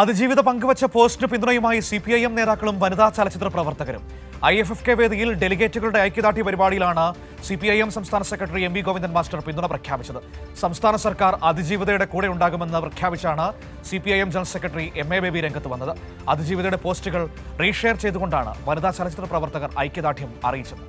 അതിജീവിത പങ്കുവച്ച പോസ്റ്റിന് പിന്തുണയുമായി സി പി ഐ എം നേതാക്കളും വനിതാ ചലച്ചിത്ര പ്രവർത്തകരും. ഐ എഫ് എഫ് കെ വേദിയിൽ ഡെലിഗേറ്റുകളുടെ ഐക്യദാർഢ്യ പരിപാടിയിലാണ് സി പി ഐ എം സംസ്ഥാന secretary M V Govindan master പിന്തുണ പ്രഖ്യാപിച്ചത്. സംസ്ഥാന സർക്കാർ അതിജീവിതയുടെ കൂടെ ഉണ്ടാകുമെന്ന് പ്രഖ്യാപിച്ചാണ് C P I M general secretary M A Baby രംഗത്ത് വന്നത്. അതിജീവിതയുടെ പോസ്റ്റുകൾ റീഷെയർ ചെയ്തുകൊണ്ടാണ് വനിതാ ചലച്ചിത്ര പ്രവർത്തകർ ഐക്യദാർഢ്യം അറിയിച്ചത്.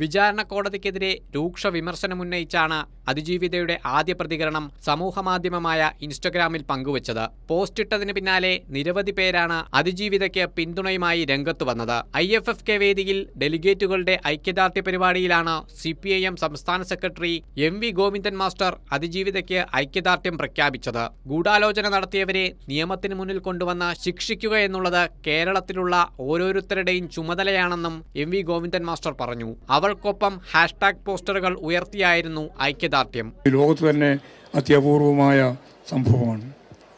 വിചാരണ കോടതിക്കെതിരെ രൂക്ഷ വിമർശനമുന്നയിച്ചാണ് അതിജീവിതയുടെ ആദ്യ പ്രതികരണം സമൂഹമാധ്യമമായ ഇൻസ്റ്റഗ്രാമിൽ പങ്കുവച്ചത്. പോസ്റ്റിട്ടതിന് പിന്നാലെ നിരവധി പേരാണ് അതിജീവിതയ്ക്ക് പിന്തുണയുമായി രംഗത്തു വന്നത്. ഐ എഫ് എഫ് കെ വേദിയിൽ ഡെലിഗേറ്റുകളുടെ ഐക്യദാർഢ്യ പരിപാടിയിലാണ് സി പി ഐ എം സംസ്ഥാന secretary M V Govindan master അതിജീവിതയ്ക്ക് ഐക്യദാർഢ്യം പ്രഖ്യാപിച്ചത്. ഗൂഢാലോചന നടത്തിയവരെ നിയമത്തിന് മുന്നിൽ കൊണ്ടുവന്ന് ശിക്ഷിക്കുക എന്നുള്ളത് കേരളത്തിലുള്ള ഓരോരുത്തരുടെയും ചുമതലയാണെന്നും എം വി ഗോവിന്ദൻ മാസ്റ്റർ പറഞ്ഞു. അവൾക്കൊപ്പം ഹാഷ്ടാഗ് പോസ്റ്ററുകൾ ഉയർത്തിയായിരുന്നു ഐക്യദാർഢ്യം. ഈ ലോകത്ത് തന്നെ അത്യപൂർവമായ സംഭവമാണ്.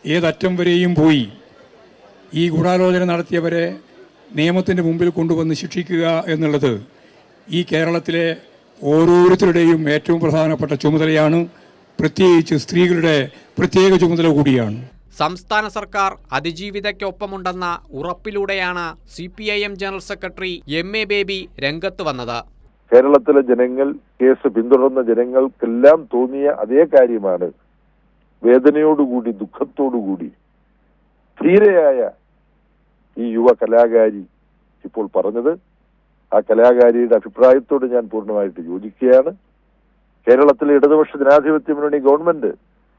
ഏതറ്റം വരെയും പോയി ഈ ഗൂഢാലോചന നടത്തിയവരെ നിയമത്തിന്റെ മുമ്പിൽ കൊണ്ടുവന്ന് ശിക്ഷിക്കുക എന്നുള്ളത് ഈ കേരളത്തിലെ ഓരോരുത്തരുടെയും ഏറ്റവും പ്രധാനപ്പെട്ട ചുമതലയാണ്. പ്രത്യേകിച്ച് സ്ത്രീകളുടെ പ്രത്യേക ചുമതല കൂടിയാണ്. സംസ്ഥാന സർക്കാർ അതിജീവിതയ്ക്കൊപ്പമുണ്ടെന്ന ഉറപ്പിലൂടെയാണ് C P I M general secretary M A Baby രംഗത്ത് വന്നത്. കേരളത്തിലെ ജനങ്ങൾ കേസ് പിന്തുടർന്ന ജനങ്ങൾക്കെല്ലാം തോന്നിയ അതേ കാര്യമാണ്. വേദനയോടുകൂടി ദുഃഖത്തോടുകൂടി ധീരയായ ഈ യുവ കലാകാരി ഇപ്പോൾ പറഞ്ഞത്. ആ കലാകാരിയുടെ അഭിപ്രായത്തോട് ഞാൻ പൂർണമായിട്ട് യോജിക്കുകയാണ്. കേരളത്തിലെ ഇടതുപക്ഷ ജനാധിപത്യ മുന്നണി ഗവൺമെന്റ്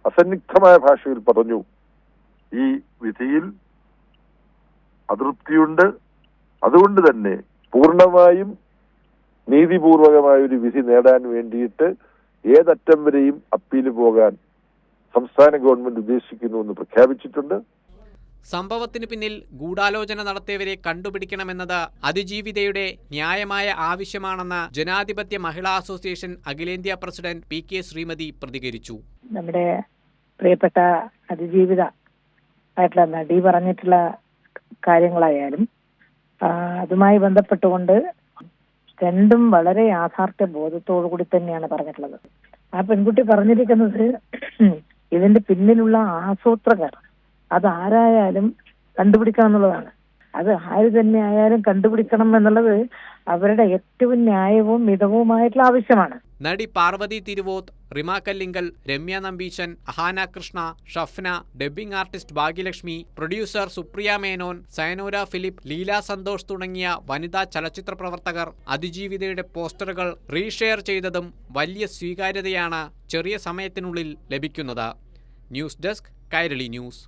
അസന്നിഗ്ധമായ ഭാഷയിൽ പറഞ്ഞു ഈ വിധിയിൽ അതൃപ്തിയുണ്ട്. അതുകൊണ്ട് തന്നെ പൂർണമായും നീതിപൂർവകമായ ഒരു വിധി നേടാൻ വേണ്ടിയിട്ട് ഏതറ്റം വരെയും അപ്പീൽ പോകാൻ സംസ്ഥാന ഗവൺമെന്റ് ഉദ്ദേശിക്കുന്നു എന്ന് പ്രഖ്യാപിച്ചിട്ടുണ്ട്. സംഭവത്തിന് പിന്നിൽ ഗൂഢാലോചന നടത്തിയവരെ കണ്ടുപിടിക്കണമെന്നത് അതിജീവിതയുടെ ന്യായമായ ആവശ്യമാണെന്ന് ജനാധിപത്യ മഹിളാ അസോസിയേഷൻ അഖിലേന്ത്യാ പ്രസിഡന്റ് പി കെ ശ്രീമതി പ്രതികരിച്ചു. നമ്മുടെ പ്രിയപ്പെട്ട അതിജീവിത ആയിട്ടുള്ള നടി പറഞ്ഞിട്ടുള്ള കാര്യങ്ങളായാലും അതുമായി ബന്ധപ്പെട്ടുകൊണ്ട് രണ്ടും വളരെ യാഥാർത്ഥ്യ ബോധത്തോടു കൂടി തന്നെയാണ് പറഞ്ഞിട്ടുള്ളത്. ആ പെൺകുട്ടി പറഞ്ഞിരിക്കുന്നത് ഇതിന്റെ പിന്നിലുള്ള ആസൂത്രകർ അത് ആരായാലും കണ്ടുപിടിക്കണം എന്നുള്ളതാണ് അത് ആര് തന്നെ ആയാലും കണ്ടുപിടിക്കണം എന്നുള്ളത് അവരുടെ ഏറ്റവും ന്യായവും മിതവുമായിട്ടുള്ള ആവശ്യമാണ്. നടി Parvathy Thiruvothu Rima Kallingal Ramya Nambeesan Ahaana Krishna Shafna dubbing artist Bhagyalakshmi producer Supriya Menon Sayanora Philip Leela Santhosh തുടങ്ങിയ വനിതാ ചലച്ചിത്ര പ്രവർത്തകർ അതിജീവിതയുടെ പോസ്റ്ററുകൾ റീഷെയർ ചെയ്തതും വലിയ സ്വീകാര്യതയാണ് ചെറിയ സമയത്തിനുള്ളിൽ ലഭിക്കുന്നത്. News desk Kairali news.